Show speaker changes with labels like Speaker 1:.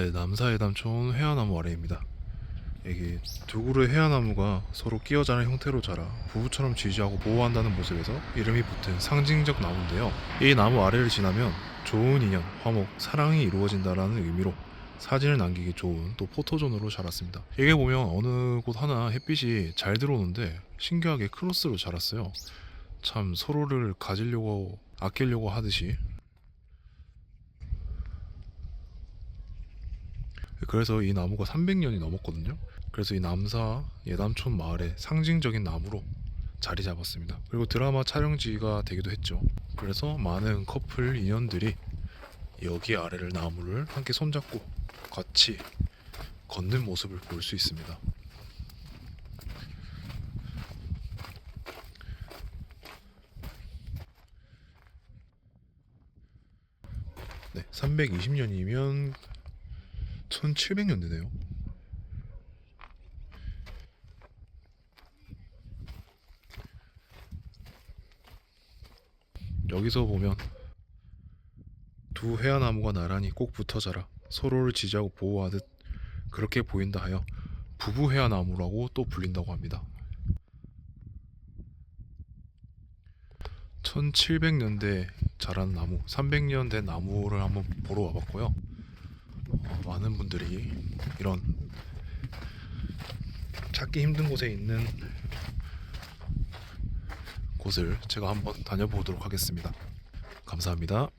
Speaker 1: 네, 남사해담촌 회화나무 아래입니다. 여기 두 그루의 회화나무가 서로 끼어 자는 형태로 자라 부부처럼 지지하고 보호한다는 모습에서 이름이 붙은 상징적 나무인데요. 이 나무 아래를 지나면 좋은 인연, 화목, 사랑이 이루어진다라는 의미로 사진을 남기기 좋은 또 포토존으로 자랐습니다. 여기 보면 어느 곳 하나 햇빛이 잘 들어오는데 신기하게 크로스로 자랐어요. 참 서로를 가지려고 아끼려고 하듯이 그래서 이 나무가 300년이 넘었거든요. 그래서 이 남사 예담촌 마을의 상징적인 나무로 자리 잡았습니다. 그리고 드라마 촬영지가 되기도 했죠. 그래서 많은 커플 인연들이 여기 아래를 나무를 함께 손잡고 같이 걷는 모습을 볼 수 있습니다. 네, 320년이면 1700년 되네요. 여기서 보면 두 회화나무가 나란히 꼭 붙어 자라 서로를 지지하고 보호하듯 그렇게 보인다 하여 부부 회화나무라고 또 불린다고 합니다. 1700년대 자란 나무, 300년 된 나무를 한번 보러 와봤고요. 어, 많은 분들이 이런 찾기 힘든 곳에 있는 곳을 제가 한번 다녀보도록 하겠습니다. 감사합니다.